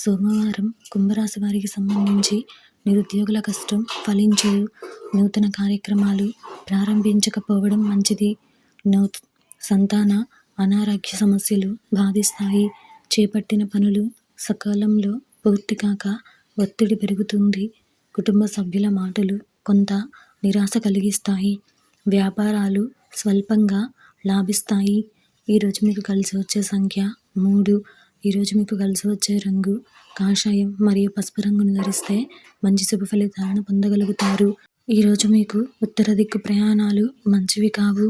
సోమవారం కుంభరాశి వారికి సంబంధించి నిరుద్యోగుల కష్టం ఫలించదు నూతన కార్యక్రమాలు ప్రారంభించకపోవడం మంచిది. నూ సంతాన అనారోగ్య సమస్యలు బాధిస్తాయి. చేపట్టిన పనులు సకాలంలో పూర్తి కాక ఒత్తిడి పెరుగుతుంది. కుటుంబ సభ్యుల మాటలు కొంత నిరాశ కలిగిస్తాయి. వ్యాపారాలు స్వల్పంగా లాభిస్తాయి. ఈరోజు మీకు కలిసి వచ్చే సంఖ్య మూడు. ఈరోజు మీకు కలిసి వచ్చే రంగు కాషాయం మరియు పసుపు రంగును ధరిస్తే మంచి శుభ ఫలితాలను పొందగలుగుతారు. ఈరోజు మీకు ఉత్తర దిక్కు ప్రయాణాలు మంచివి కావు.